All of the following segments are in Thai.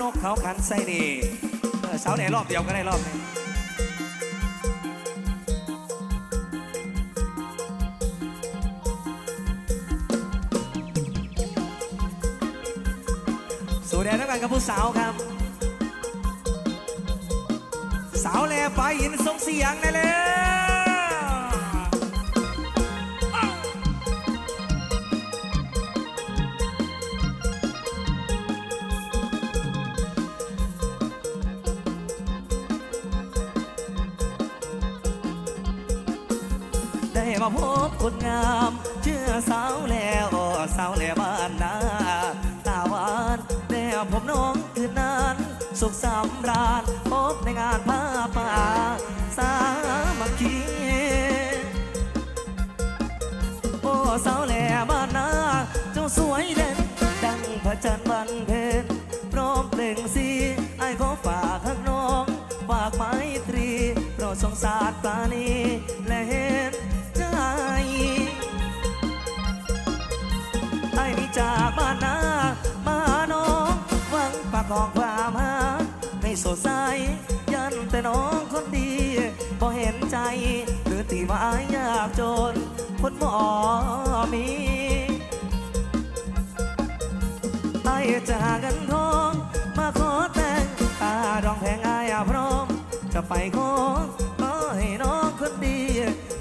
นกเขาขันใส่นี่เสาไหนรอบเดียวก็ได้รอบนึงสู่แดนต้องการกับผู้สาวครับ สาวแลไฟยินส่งเสียงได้แล้ว พบคนงาม เชื่อสาวแล้วสาวแล้วบ้านนาตาหวานได้พบน้องคืนนั้น สุขสำราญพบในงานผ้าป่า สามัคคีโอ้สาวแหล่บ้านนาเจ้าสวยเด่น ดังพระจันทร์วันเพ็ญพร้อมเพลงสีไอ้ขอฝากข้างน้องฝากไม้ตรีโปรดสงสารปาณีและเห็น ดใสยันแต่น้องคนดีพอเห็นใจหรือตีมายากจนคนหมอมีไอ้จากกันทองมาขอแต่งตารองแพงอายพร้อม จะไปขอขอให้น้องคนดี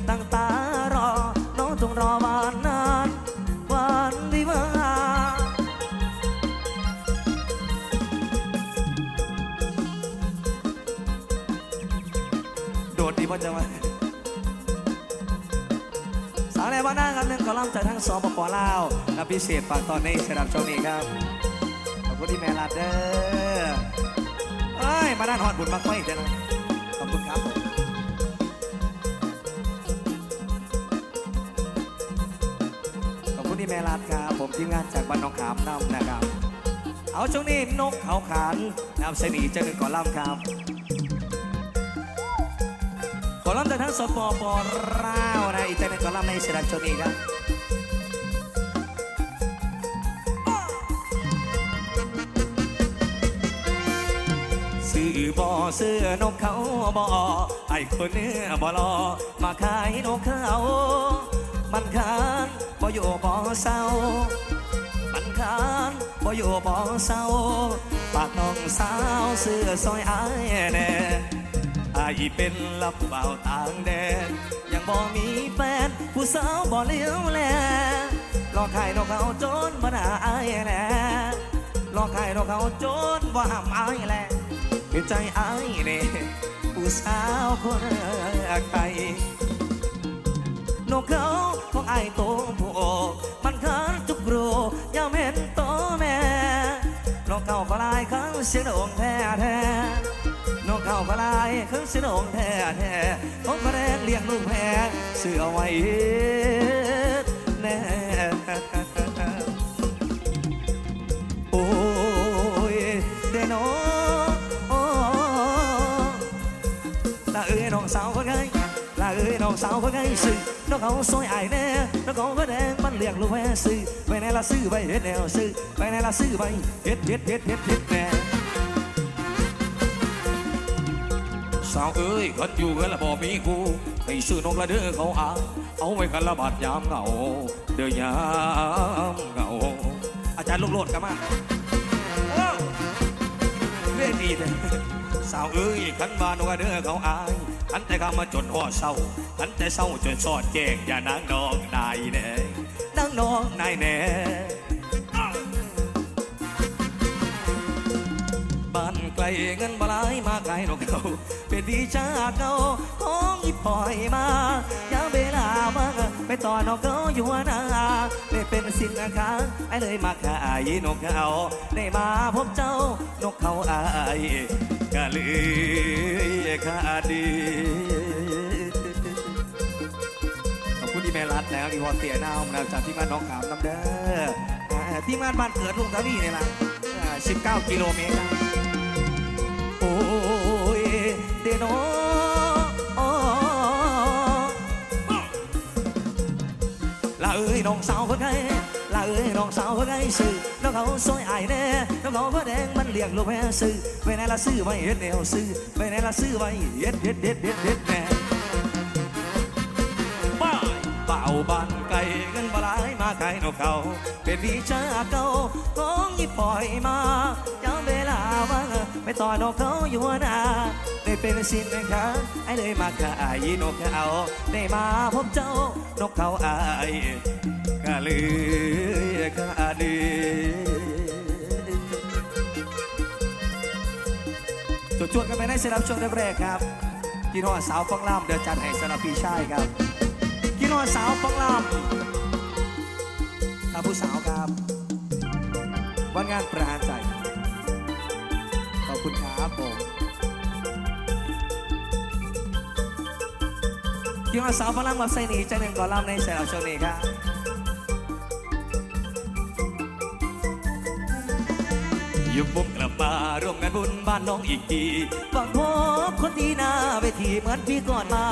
ตั้งตารอ น้องจงรอวันนา พ่อจะมาสาวในบ้านหน้าครับหนึ่งกอลัมน์จากทั้งสองปปลาวและพิเศษฝากตอนนี้สำหรับช่วงนี้ครับขอบคุณที่แม่ลาดเด้อเอ้ยมาด้านหอดบุญมากไว้เด้อนะขอบคุณครับขอบคุณที่แม่ลาดครับผมทีมงานจากบ้านหนองขามน้ำนะครับ เอาช่วงนี้นกเขาขานนำเสนีเจ้าหนึ่งก่อนล่ำครับ อนล่ำจากทั้งสปปราวนะอีกเจาหนึ่งก่อนล่ในสรับช่วงนี้ครับซื้อบ่อเสื้อนกเขาบ่ไอ้คนเนื้อบ่รอมาขายนกเขามันคานบ่อยู่บ่เศร้ามันคานบ่อยู่บ่เศร้าปากน้องสาวเสื้อซอยอายแน่ อายเป็นลับเบาต่างแดนยังบ่มีแฟน ผู้สาวบ่เลี้ยวแลรอขายนกเขาจนบ่น่าอายแน่รอขายนกเขาจนบ่ห้ามอายแลคือใจอายเนี่ยผู้สาวคนไทยนกเขาของไอ้โตผู้มันคันจุกรูยามเห็นโตแม่นกเขาฟลายขังเสียงโด่งแท้แท้ นกเขาฟลายขังเสียงโด่งแท้แท้ของพระแรงเลี้ยงลูกแพ้เสือไว้แน่โอ้ยเดนโอ้ลาเอ้ยน้องสาวคนไงลาเอ้ยน้องสาวคนไงซื้อน้องเขาซอยไอแน่น้องเขาก็แดงมันเลี้ยงลูกแม่ซื้อไปไหนละซื้อไปเฮ็ดแนวซื้อไปไหนละซื้อไปเฮ็ดเฮ็ดเฮ็ดเฮ็ดเฮ็ดแน่ สาวเอ้ยกันอยู่กันละบ่มีกูให้ซื้อนกละเด้อเขาอาเอาไว้กันละบาดยามเหงาเด้อยามเหงาอาจารย์ลูกโลดกันมาเล่นดีเลยสาวเอ้ยขันบานว่าเด้อเขาอายขันแต่ข้ามาจนหัวเศร้าขันแต่เศร้าจนสอดแจงอย่านางน้องนายแน่นางน้องนายแน่ บ้านไกลเงินบหลายมาไกลนกเขาเป็นดีชาเก่าของอีปล่อยมาอย่าเวลามาไปต่อนกเขาอยู่นาได้เป็นสิ่งค้าไอ้เลยมาขายนกเขาได้มาพบเจ้านกเขาอายก็เลยขาดดีขอบคุณที่แม่รัดแล้วที่วอเตียนาวนะจากที่มานน้องขามน้ำเด้อที่มานบ้านเกิดลุงทวีเนี่ยนะอ่า19 กิโลเมตร นโอลาเอ้ยน้องสาวคนไงลาเอ้ยน้องสาวคนไงสื่อน้องเขาซอยอายแน่น้ำเขาเพระแดงมันเรียกลูกแพ้ซื้อไปไหนละซื้อไว้เฮ็ดแนวซื้อไปไหนละซื้อไว้เฮ็ดเฮ็ดเฮ็ดเฮ็ดเฮ็ดแน่บ้าเป่าบานไก่เงินบลายมาไก่นกเขาเป็นวิชาเก่าของยี่ปล่อยมาย้ำเวลาว่างไปต่อนกเขาอยู่หน้า ได้เป็นสินค้าไอ้เลยมาขายนกเขาได้มาพบเจ้านกเขาอายก็เลยขาดีจดจวดกันไปในสำหรับช่วงแรกๆครับกินหัวสาวฟังล่ำเดี๋ยวจัดให้สำหรับพี่ชายครับกินหัวสาวฟังล่ำครับผู้สาวครับ วันงานประหารใจขอบคุณครับผม กินหัวสาวฟังล่ำกับไซนีใจหนึ่งก่อนล่ำในสำหรับช่วงนี้ครับยุบบุกกลับมาร่วมงานบุญบ้านน้องอีกทีหวังพบคนดีหน้าเวทีเหมือนพี่ก่อนมา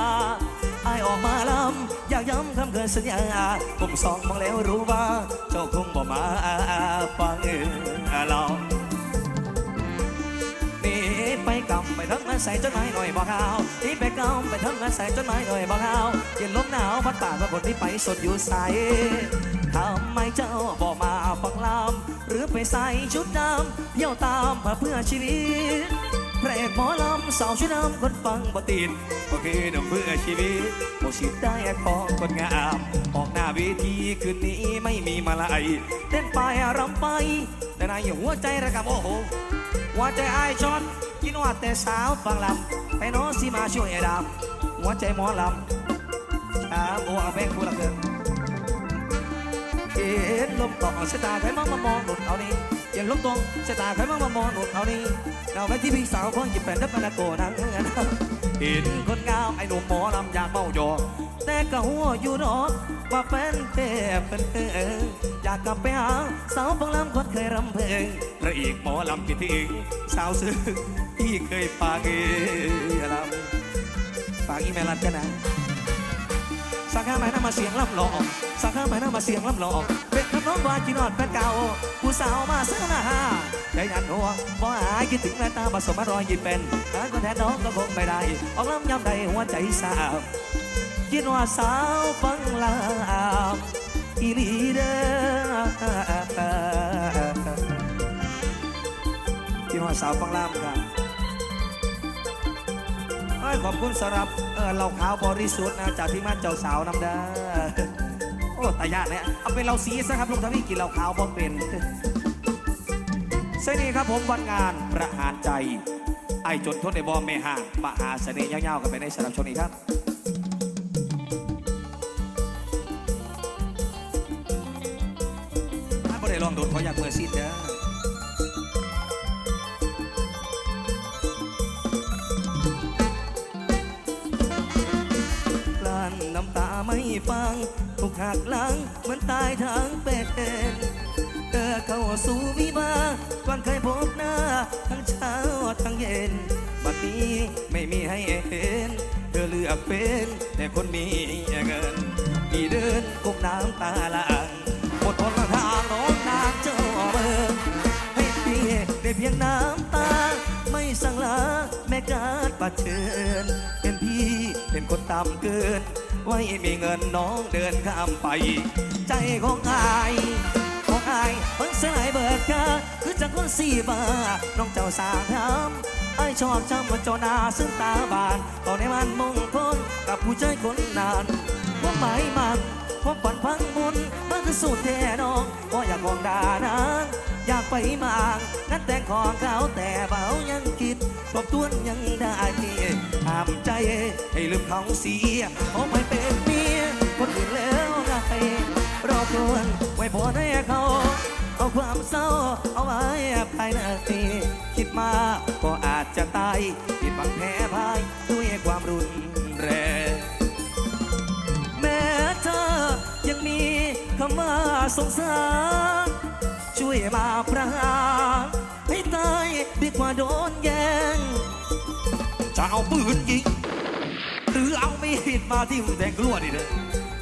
ไอายออกมาลำอยากย้ำคำเกินสัญญาผมสองมองแล้วรู้ว่า เจ้าคงบ่มาฟังเออเรา ไปทั้งมาใส่จดหมายหน่อยบอกเอาหนีไปกำไปทั้งมาใส่จดหมายหน่อยบอกเอาเย็นลมหนาวพัดป่าว่าบทที่ไปสดอยู่ใสทำไมเจ้าบอกมาฟังลำหรือไปใส่ชุดดำเที่ยวตามมาเพื่อชีวิตพระเอกหมอลำสาวชุดดำคนฟังบ่ติดก็คือดำเพื่อชีวิตโอชิดได้ของคนงามออกหน้าเวทีคืนนี้ไม่มีมาลายเต้นไปรำไปแต่นหัวใจระกำโอ้โหหัวใจอายช็อต กินว่าแต่สาวฟังลำไปโน้องสิมาช่วยดำหัวใจหมอลำช้าโอ้เอาแบงคูละเกินเห็นลมต่อสายตาใครมองมามองหนุนเขานี่เห็นลมตรงสายตาใครมองมามองหนุนเขานี่เราไปที่พี่สาวคนหยิบแผ่นดับนาโกนั่งเห็นคนงามไอ้หนุ่มหมอลำอยากเมาหยอกแต่ก็หัวอยู่ดอกว่าแฟนเทพเป็นเอออยากกลับไปหาสาวฟังลำคนเคยรำเพลงพระเอกหมอลำคิดถึงสาวซึ้ง ที่เคยฝากเอลำฝากอีเมลันกันนะสักข้าไม้นำมาเสียงลำหลอกสักข้าไม้นำมาเสียงลำหลอกเป็นคำน้องว่าจีนอดแฟนเก่า ผู้สาวมาเสื้อหาใจยันหัวบ่หายคิดถึงแม่ตาผสมมารอยยิ้มเป็นหาคนแทนน้องก็คงไม่ได้ ออกลำยำใดหัวใจสาวคิดว่าสาวฟังลาวอีลีเด้อคิดว่าสาวฟังลามครับ ยขอบคุณสำหรับเออเหล่าขาวบริสุทธิ์นะจากที่มาเจ้าสาวนำเด้อโอ้ตายากเนี่ยเอาเป็นเราสีซะครับลุงทวีกินเหล่าขาวบ่เป็นเส้นนี้ครับผมวันงานประหารใจ ไอ้จนทนในบอมเมห่างมหาเสน่ห์ยาวๆกันไปในสำหรับช่วงนี้ครับถ้าบ่ได้ลองโดนเขาะอยากเมื่อซีดเด้อ ฟังถูกหักหลังเหมือนตายทางเป็นเออเข้าสู่วิบาก่อนเคยพบหน้า ทั้งเช้าทั้งเย็นบัดนี้ไม่มีให้เห็น เธอเลือกเป็นแต่คนมีเงินที่เดินกุมน้ำตาลางหมดทนทางน้องนางเจ้าเมืองให้พี่ได้เพียงน้ำตา ไม่สั่งลาแม่การปัดเชิญเป็นพี่เป็นคนต่ำเกิน ไว้มีเงินน้องเดินข้ามไป ใจของอายของอายเพิ่งสลายเบิดกาคือจากคนสี่บาน้องเจ้าสาทำไอายชอบจำว่าเจ้าหนาซึ่งตาบานตอนในมันมงคลกับผู้ใจคนนานว่าหมายมันว่าฝันพังมุนมันคือสูตรแท้น้องว่าอยากมองดานางอยากไปมางนั่นแต่งของเขาแต่เบายังคิด บทวนยังได้ห้ามใจให้ลืมเขาเสียเขาไม่เป็นเมียคนอื่นแล้วไงรอทวนไว้พอให้เขาเอาความเศร้าเอาไว้ภายในคิดมาก็อาจจะตายผิดหวังแพ้พ่ายด้วยความรุนแรงแม้เธอยังมีคำว่าสงสารช่วยมาประหาร ตายดีกว่าโดนแยงจะเอาปืนยิงหรือเอามีดมาที่หัวแดงกลัวดิเด้อ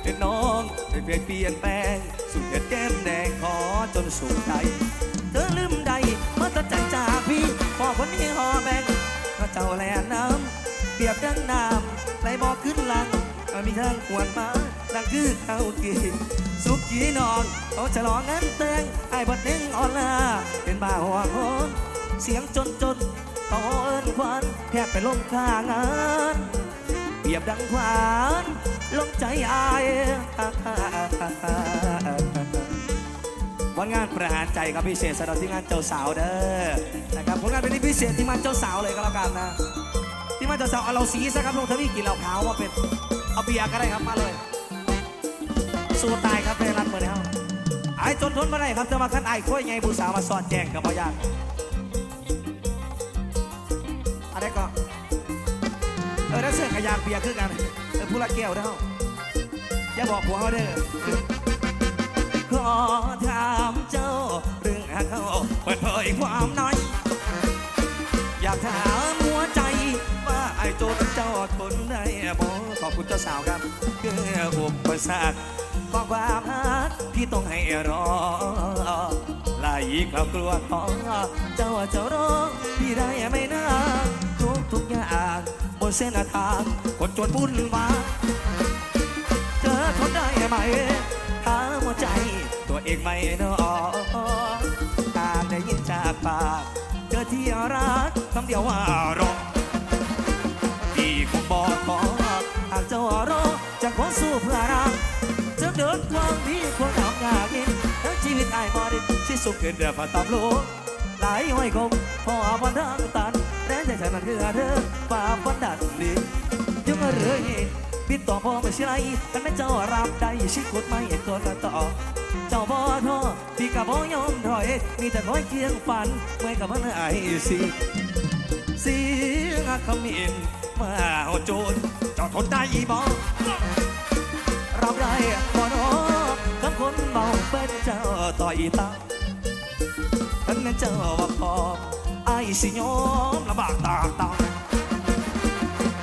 เป็นน้องไม่เปลี่ยนเปลี่ยนแปลง สุดเด็ดแก้มแดงขอจนสุขใจเธอลืมใดเมื่อตัดใจจากพี่พอคนนี้หอแบงพระเจ้าแลน้ำเปรียบดังน้ำไหลบอกขึ้นหลังมีทางขวนมาดังคือเขากี สุกี้น้องเขาฉลองงานแต่งไอ้บัดเน่งออนลาเป็นบ้าหัวโคนเสียงจนจนตอเอินควันแทบไปลงข้างานเปรียบดังขวานลงใจอายวันงานประหารใจครับพิเศษสำหรับที่งานเจ้าสาวเด้อนะครับผลงานเป็นที่พิเศษที่มันเจ้าสาวเลยก็แล้วกันนะที่มันเจ้าสาวเอาเราสีซะครับลงทวีกินเหล้าขาวว่าเป็นเอาเบียร์ก็ได้ครับมาเลย สู้ตายครับในรันเมื่อนี้ไอ้จนทนมาได้ครับจะมาขั้นไอ้ค่อยไงผู้สาวมาสอดแจงกับพยานอะไรก็เออแล้วเสื้อขยากเบียร์คือกันเออผู้ละแก้วเด้ออย่าบอกผัวเขาเด้อขอถามเจ้าเรื่องเขาเปิดเผยความในอยากถามหัวใจว่าไอ้จนเจ้าทนได้บ่ขอบคุณเจ้าสาวครับคืออุปสรรค บอกความรักพี่ต้องให้รอลายครอบครัวของเจ้าจ้ารอพี่ได้ไหมนะทุกทุกอย่างบนเส้นทางคนจนบุญวาเธอทนได้ไหมถามหัวใจตัวเองไม่นอการได้ยินจากปากเธอที่รักคำเดียวว่ารอพี่คงบอกขอหากเจ้ารอจะขอสู้เพื่อรัก เดินความพี่ควรทำงานกินทั้งชีวิตไอ้บอดิที่สุขเกินเดือดผ่าตามโลกหลายห้อยคงพอวันทางตันแรงใจฉันมันคือเธอฝ่าฟันดันดินยังเรื่อยปิดต่อพอไม่ใช่กันไม่เจ้ารับได้ชิดกดไม่ตัวกันต่อเจ้าบ่ท้อพี่กับบ่ยอมถอย มีแต่คอยเคียงฝันเมื่อกับมันไอสิเสียงคำมินมาเอาโจรเจ้าทนได้บ่ รับได้บ่นอกับคนเมาเป็นเจ้าต่อยตาอันนั้นเจ้าว่าพอไอสิยอมลำบากตาตา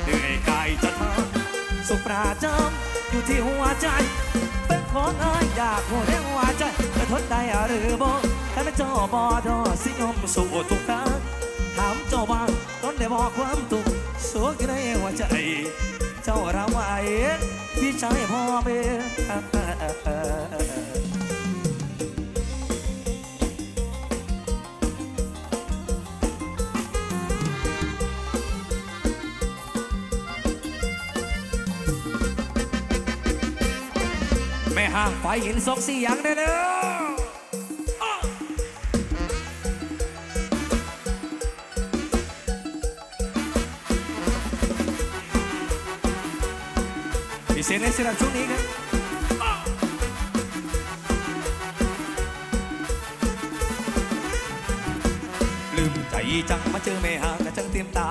เหนื่อยกายจะทำสุขปราจำอยู่ที่หัวใจ เป็นของอายอยากหัวแดงหัวใจจะทนได้หรือบ่ถ้าไม่เจ้าบ่ดอสิยอมสู้ทุกทางถามเจ้าบ้างต้นได้บอกความทุกข์สู้กันในหัวใจ เจ้าราไว้พี่ชายพ่อเบแม่ห้างไฟหินศกสียงเด้อเด้อ พิเศษในสำหรับช่วงนี้ครับลืมใจจังมาเจอแม่หางกะจังเตรียมตา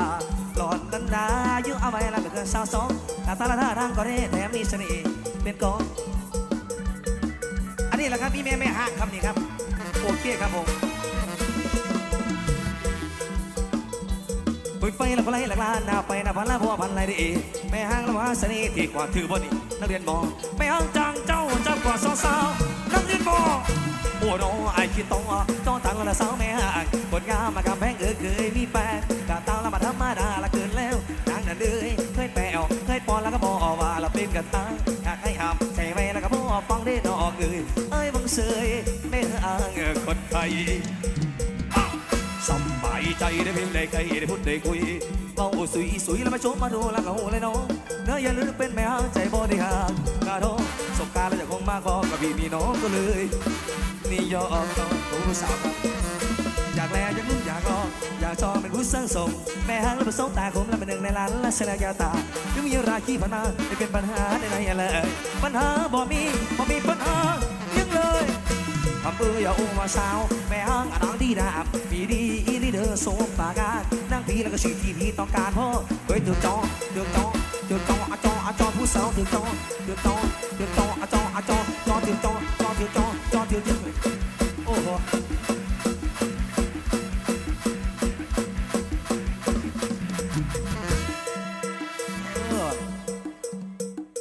หลอดกันดาอยู่เอาไว้แล้วก็เกินสาวสองหน้าตาละท่าทางก็ได้แถมมีเสน่ห์เป็นกองอันนี้แหละครับพี่แม่แม่หางครับนี่ครับโอเคครับผม ไฟละพลายหลักลานหน้าไปหน้าพันละพัวพันไรดีแม่ห้างละว่าสนีที่กว่าถือบนี่นักเรียนบอแม่ห้างจังเจ้าจับกว่าสาวสาวนักเรียนบอโอ้โนไอคิดโตจ้องตังละสาวแม่ห้างกดงามมากำแพงเออเคยมีแฟนกะตาละมาธรรมดาละเกินแล้วนางนั่นเลยเคยแปลวเคยปอนแล้วก็บอกว่าเราเป็นกันตาอยากให้ห้ามใช่ไหมแล้วก็บอกฟังได้ดอกเอ้ยเอ้ยบังเสยแม่ห้างคนไทย ใจได้เพียงได้ใครได้พูดได้คุยเบาสุยสุยแล้วมาชมมาดูแล้วก็หูเลยน้องเนื้ออย่าลืมเป็นแม่ห้างใจบ่ได้ห่างกาโดสบการแล้วจะคงมากพอกับพี่มีน้องก็เลยนี่ยอมน้องผู้สาวอยากแลอยากรู้อยากรออยากชอบเป็นผู้สร้างสมแม่ห้างแล้วเป็นสองตาคมแล้วเป็นหนึ่งในล้านและเสนอยาตายังมีราคีผ่านมาไม่เป็นปัญหาใดๆเลยปัญหาบ่มีบ่มีปัญหายังเลยทำเบื่ออย่าอุ้มมาสาวแม่ห้างอะนางดีดาบมีดี อีลีเดอสมปาการนางพีแล้วก็ชีที่พี่ต้องการพ่อเฮ้ยเดือดจอเดือดจอเดือดจออะจออะจอผู้สาวเดือดจอเดือดจอเดือดจออะจออะจอจอเดือดจอจอเดือดจอจอเดือดจอโอ้โห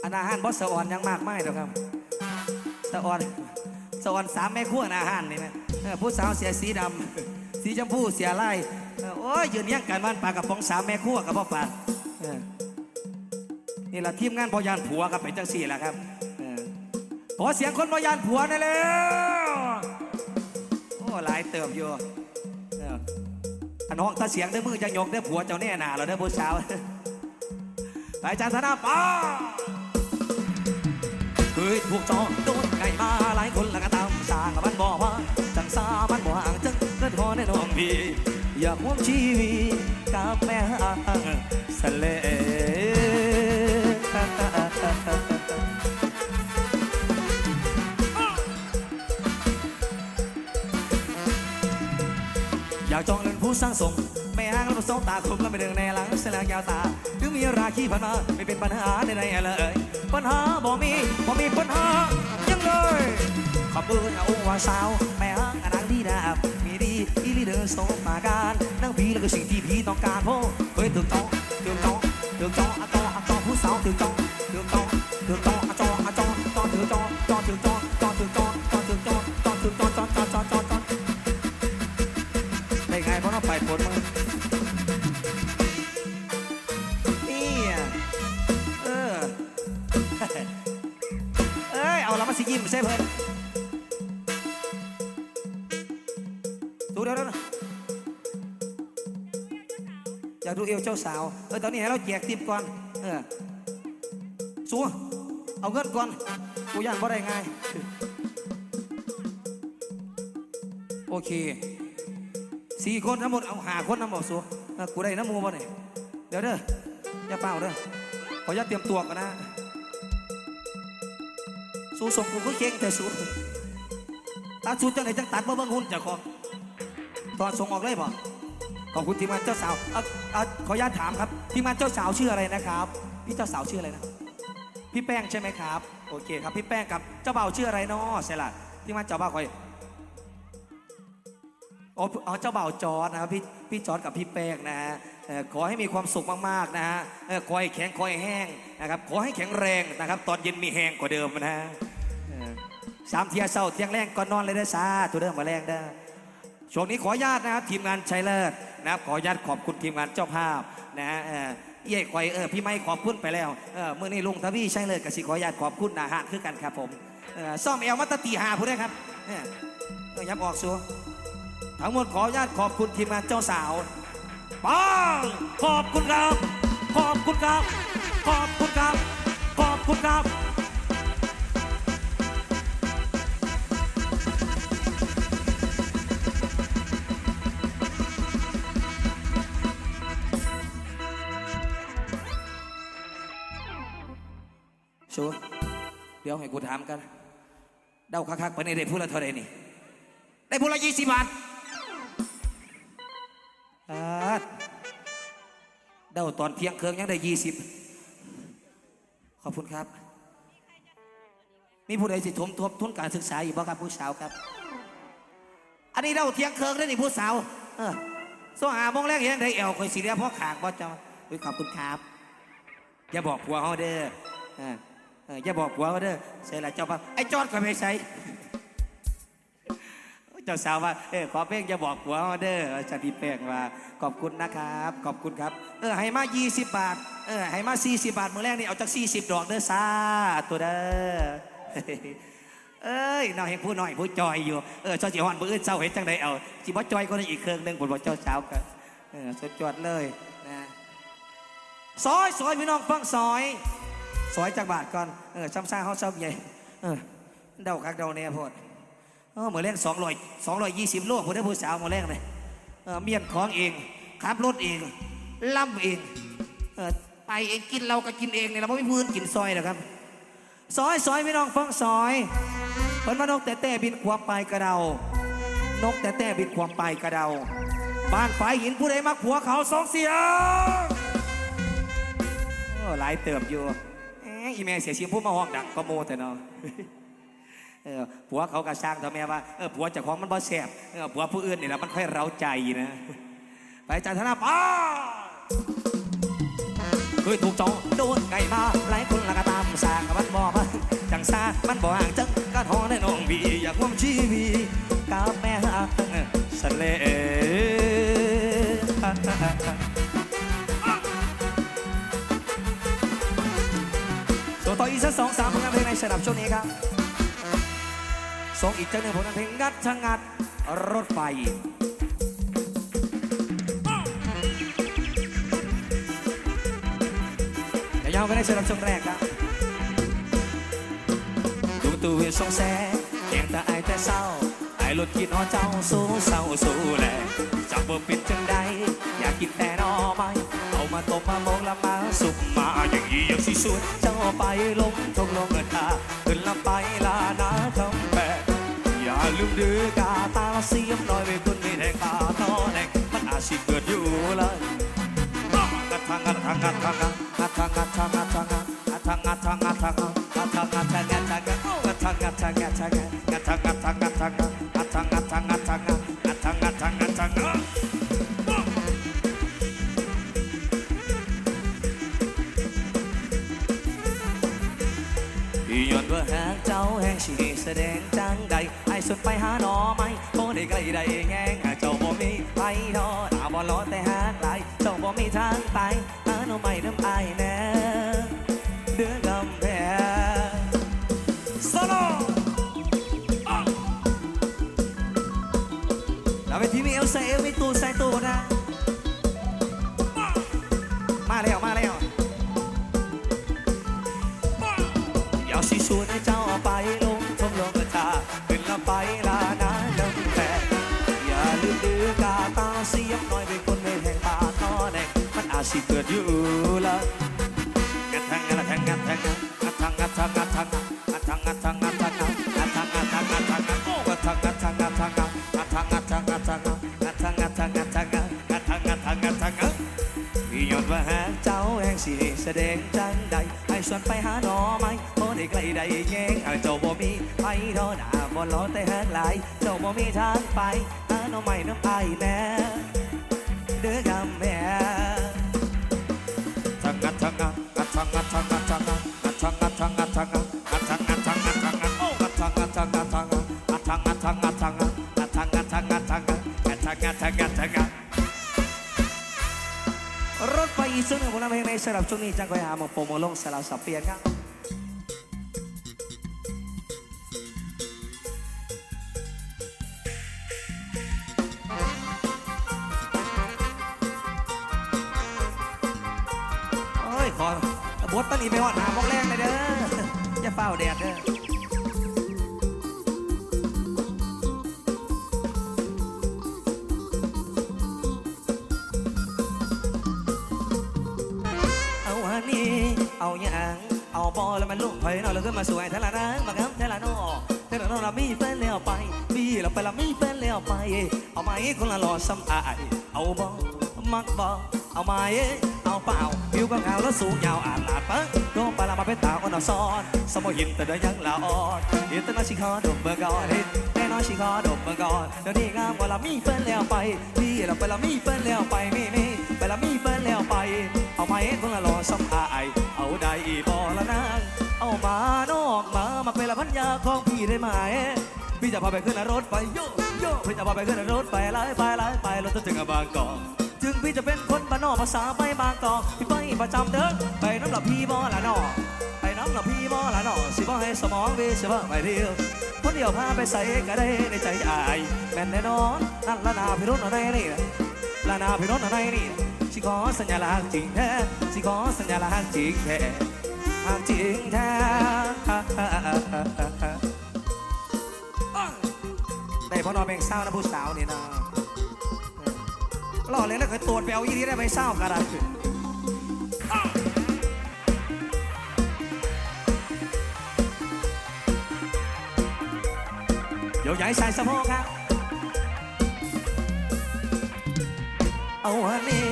อันอาหารบอสอ่อนยังมากไม่หรอกครับสะออนสะออนสามแม่ขั้วอาหารนี่แม่เออผู้สาวเสียสีดำ สีชมพูเสียไล่โอ้ยยืนเลี้ยงกันบ้านปลากระป๋องสามแม่ครัวกับพ่อปานนี่แหละทีมงานบอยานผัวครับเป็นจังสี่แหละครับขอเสียงคนบอยานผัวหน่อยเร็วโอ้หลายเติมอยู่อันน้องถ้าเสียงได้มือจะยกได้ผัวเจ้าแน่หนาเราได้ผู้สาวไปจานธนาป้าเคยถูกจองโดนไก่มาหลายคนแล้วก็ตามสร้างกับมันบอกว่าจังสามันบอห่าง อในน้องพี่อยากร่วมชีวิตกับแม่ห่างสเลอยากจองเงินผู้สร้างสมไม่ห่างแล้วสองตาคมแล้วไม่เดินในหลังเสยงแก้วตาถึงมีราคีพันมาไม่เป็นปัญหาใดๆเลย ปัญหาบ่มีบ่มีปัญหายังเลยขอบคุณอาองค์ว่าสาวแม่ห่างอนางดีดาบ มีดีอีลีเดอร์สมมาการนั่งพีแล้วก็สิ่งที่พี่ต้องการโอ้เฮ้ยถูกต้องถูกต้องถูกต้องอะจออะจอผู้สาวถูกต้องถูกต้องถูกต้องอะจออะจอจอถูกต้องจอถูกต้องจอถูกต้องจอถูกต้องจอถูกต้องจอจอจอจอจอได้ไงเพราะเราไปผลมานี่อะเออเอ้ยเอาละมาสิยิ้มใช่เพิ่น เอวเจ้าสาว เออตอนนี้ให้เราแจกทิปก่อน เออสัวเอาเงินก่อน กูย่านบ่ได้ไงโอเคสี่คนทั้งหมดเอาหาคนทั้งหมดสัวกูได้น้ำมูบ่เนี่ยเดี๋ยวเด้ออย่าเปล่าเด้อขออย่าตเตรียมตัวก่อนนะสู้ส่งกูก็เก่งแต่สู้ตัดสู้จังไหนจังตัดมาเบิ่งหุ่นจ้าขอตอนส่งออกเลยบ่ ขอบคุณทีมงานเจ้าสาวเอ่อเอ่อขออนุญาตถามครับทีมงานเจ้าสาวชื่ออะไรนะครับ พี่เจ้าสาวชื่ออะไรนะ พี่แป้งใช่ไหมครับ โอเคครับพี่แป้งกับเจ้าบ่าวชื่ออะไรเนาะใช่ละทีมงานเจ้าบ่าวคอยอ๋ออ๋อเจ้าบ่าวจอร์ดนะครับพี่พี่จอร์ดกับพี่แป้งนะฮะเอ่อขอให้มีความสุขมากๆนะฮะเอ่อขอให้แข็งขอให้แห้งนะครับขอให้แข็งแรงนะครับ ตอนเย็นมีแห้งกว่าเดิมนะฮะเออสามเทียเศร้าเที่ยงแรงก่อนนอนเลยได้อซาตัวเดิมมาแรงได้อ ช่วงนี้ขออนุญาตนะครับ ทีมงานชัยเลิศ นะครับขออนุญาตขอบคุณทีมงานเจ้าภาพนะฮะเอ่อเย่คอยเออพี่ไม่ขอบคุณไปแล้วเออมื่อนี้ลุงทวีชัยเลิศกับสิขออนุญาตขอบคุณนะฮะคือกันครับผมเอ่อซ่อมเอวมัตตตีหาผู้ได้ครับเนี่ยเออยับออกซัวทั้งหมดขออนุญาตขอบคุณทีมงานเจ้าสาวปังขอบคุณครับ ขอบคุณครับ ขอบคุณครับ ขอบคุณครับ ชัวร์เดี๋ยวให้กูถามกัน เดาคักๆไปในได้พูดละเท่าไหรนี่ ได้พูดละยี่สิบบาทอาดเดาตอนเที่ยงคืนยังได้ยี่สิบขอบคุณครับ มีผู้ใดสิทมทบทุนการศึกษาอยู่บ้างครับผู้สาวครับ อันนี้เดาเที่ยงคืนได้นี่ผู้สาว เออโซหาโมงแรกยังได้เอวคอยสีเรียพ่อขากบ่เจ้าอุ้ยขอบคุณครับ อย่าบอกผัวเขาเด้อเออเออย่าบอกผัวเขาเด้อใส่ละเจ้าป่ะไอ้จอดก็ไม่ใส่เจ้าสาวว่าเออขอเพลงอย่าบอกผัวเขาเด้อจะพี่แป้งว่าขอบคุณนะครับ ขอบคุณครับ เออให้มา 20 บาท เออให้มา 40 บาทมื้อแรกนี่เอาจาก 40 ดอกเด้อซาตัวเด้อเอ้ยน้อยเห็นผู้น้อยผู้จอยอยู่เออเจ้าจีฮอนผู้อื่นเจ้าเห็นจังใดเอาจีบ่จอยก็ได้อีกเครื่องหนึงผมบอกเจ้าสาวกันเออสุดยอดเลยนะซอยซอยพี่น้องฟังซอย ซอยจากบาทก่อนเออซ้ำซ่าเขาซ้ำใหญ่เออเดาคักเดาเนี่ยโพดเออเหมือนเล่นสองร้อยสองร้อยยี่สิบโลผมได้ผู้สาวมาแรกเลยเออเมียนของเองขับรถเองล่ำเองเออไปเองกินเราก็กินเองเนี่ยเราไม่พื้นกินซอยหรอกครับซอยซอยพี่น้องฟังซอยเพิ่นว่านกแต่แต่บินความไปกระเดานกแต่แต่บินความไปกระเดาบ้านฝ่ายหินผู้ใดมักผัวเขาสองเสียงโอ้หลายเติบอยู่ อีแม่เสียชีวิตผู้มาห้องดังก็โมแต่เนาะเออผัวเขากระช่างเท่าแม่ว่าเออผัวเจ้าของมันบ่แสบเออผัวผู้อื่นนี่แหละมันค่อยเร้าใจนะ ไปจันทนาป้าเคยถูกจองโดนไก่มาหลายคนละก็ตามสร้างกับมันบ่มาจังซามันบ่ห่างจังก็าทอในน้องบีอยากร่วมชีวิตกับแม่ฮักสเล สามผลงานเพลงในสนับช่วงนี้ครับส่งอีกเจ้าหนึ่งผลงานเพลงงัดชะงัดรถไฟเดี๋ยวยาวไปได้สำหรับช่วงแรกครับดูตัวเวสองแสเพียงแต่ไอายแต่เศร้าไอายลดคิดฮอเจ้าสู้เศร้าสู้แลจับบ่เป็นจังใดอยากกินแต่นอไม้เอามาต้มมาโมงละมาสุก อย่างนี้ยังสิสุดเจ้าไปลงทงลงเงินตาขึ้นลำไปลานาคำแปะอย่าลืมดื้อกาตาเสียมน่อยไปคุณไม่แดงตาทอแดงมันอาจสิเกิดอยู่เลยงัดทางงัดทางงัดทางงัดทางงัดทางงัดทางงัดทางงัดทางงัดทางงัดทางงัดทางงัดทางงัดทางงัดงัดทางงัดทางงัดทางงัดทางงัดทางงัดทาง ดงจังใดไอ้สุดไปหาหนอไม่โคได้ใกล้ได้แง่งเจ้าบ่มีไปทอตาบ่ล้อแต่หาไกลเจ้าบ่มีทางไปหาหนอไม้น้ำไอแน่ พี่ยอดว่าหาเจ้าแห่งสิแสดงจังใดให้ส่วนไปหาหนอไม้พอได้ไกลได้แย่งหากเจ้าบ่มีไปรอหน้าบ่รอแต่หากหลายเจ้าบ่มีทางไปหาหนอไม้น้ำไอายแน่เด้อกำแม่ทางงัดทางงัด รถไฟอีซูนึงผมนำเพลงในสำหรับช่วงนี้จังไยหาหมกโปรโมลงสลับสับเปลี่ยนครับ นี้ไปหอดหาบอกแรงเลยเด้ออย่าเฝ้าแดดเด้อเอาอันนี้เอาอย่างเอาบอแล้วมันลุ่มไผ่เนาะแล้วขึ้นมาสวยเทละนางมาครับเทละนอเทละนอเรามีแฟนแล้วไปมีเราไปเรามีแฟนแล้วไป เอาไหมคนละหล่อซ้ำอายเอาบอมักบอ เอาไหมเอาเปล่าผิวก็ขาวแล้วสูงยาวอาดลาดปะโดนปลามาเป็นตาอ่อนซ้อนสมอหินแต่เดินยังละอ่อนเห็นแต่น้อยชิคอดมเบอร์ก่อนเห็นแต่น้อยชิคอดมเบอร์ก่อนเดี๋ยวนี้งามกว่าเรามีแฟนแล้วไปพี่เราไปเรามีแฟนแล้วไปมีมีไปเรามีแฟนแล้วไป เอาไหมคนละหล่อซ้ำอายเอาได้บอละนางเอามานอกมามาเป็นละพันยาของพี่ได้ไหมพี่จะพาไปขึ้นรถไฟโยโยพี่จะพาไปขึ้นรถไฟไล่ไปไล่ไปรถจะถึงบางกอก ถึงพี่จะเป็นคนบ้านนอกภาษาไปบางกอกพี่ไปประจำเด้อไปน้ำหลับพี่บ่ละนอไปน้ำหลับพี่บ่ละนอสิบ่ให้สมองพี่สิบ่ไปเดียวคนเดียวพาไปใส่ก็ได้ในใจอายแม่นแน่นอนนั่นละนาพี่รุ่นอะไรนี่ละนาพี่รุ่นอะไรนี่สิขอสัญลักษณ์จริงแท้สิขอสัญลักษณ์จริงแท้หากจริงแท้ได้พอนอนเป็นเศร้านะผู้สาวนี่นะ หล่อเลยแล้วเคยตรวจไปเอาอีนี้ได้ไปเศร้ากันอะเดี๋ยวใหญ่ใส่สะโพกครับ เอาอันนี้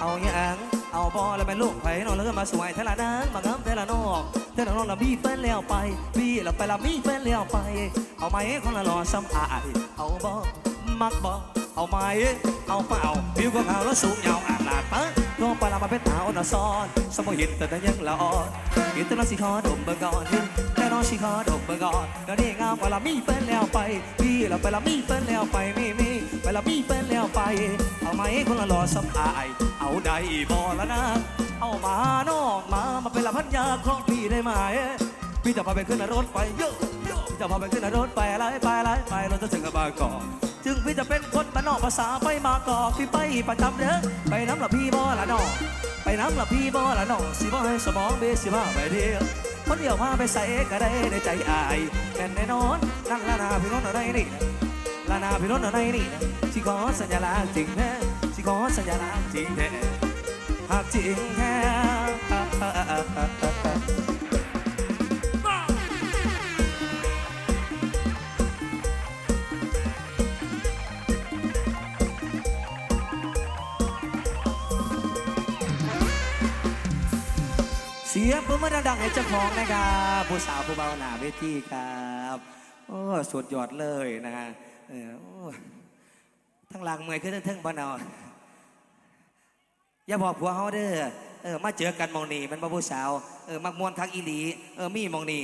เอาอย่างเอาบอแล้วเป็นลูกไผ่นอนแล้วก็มาสวยเทละนางมางามเทละนอกเทละนอกแล้วมีแฟนแล้วไปพี่เราไปละมีแฟนแล้วไป เอาไหมคนละหล่อซ้ำอายเอาบอมักบอ เอาไหมเอาเปล่าผิวก็ขาวแล้วสูงยาวอาดลาดปะโกตัวปลามาเป็นตาอ่อนซ้อนสมองเห็นแต่ยังละอ่อนเห็นแต่น้องสิคอดมเบิ่งก่อนแต่น้องสิคอดมเบิ่งก่อนแล้วนี่งามเวลามีแฟนแล้วไปพี่เราไปละมีแฟนแล้วไปมีมีไปละมีแฟนแล้วไป เอาไหมคนละรอสำอายเอาได้บ่ละนะ เอามาน้องมามาเป็นละพันยาของพี่ได้ไหมพี่จะพาไปขึ้นรถไฟเยอะเยอะพี่จะพาไปขึ้นรถไฟอะไรไปอะไรไปเราจะถึงกับบางกอก จึงพี่จะเป็นคนบ้านนอกภาษาไปมากอกพี่ไปประจำเด้อไปน้ำละพี่บ่ละน้องไปน้ำละพี่บ่ละน้องสิบ่ให้สมองเบสิบ่าไปเดียวคนเดียวพาไปใส่ก็ได้ในใจอายแน่นแน่นอนนั่งละนาพี่น้องอะไรนี่ละนาพี่น้องอะไรนี่สิขอสัญลักษณ์จริงแท้สิขอสัญลักษณ์จริงแท้หากจริงแท้ สียงผมมาดังๆให้เจ้าของนะครับผู้สาวผู้เบาหนาเวทีครับโอ้สุดยอดเลยนะฮะเออทั้งหลังเมื่อยขึ้นทั้งบ้านเอาอย่าบอกผัวเขาเด้อเออมาเจอกันมองนี่มันบ่ผู้สาวเออมักมวนทักอีหลีเออมีมองนี่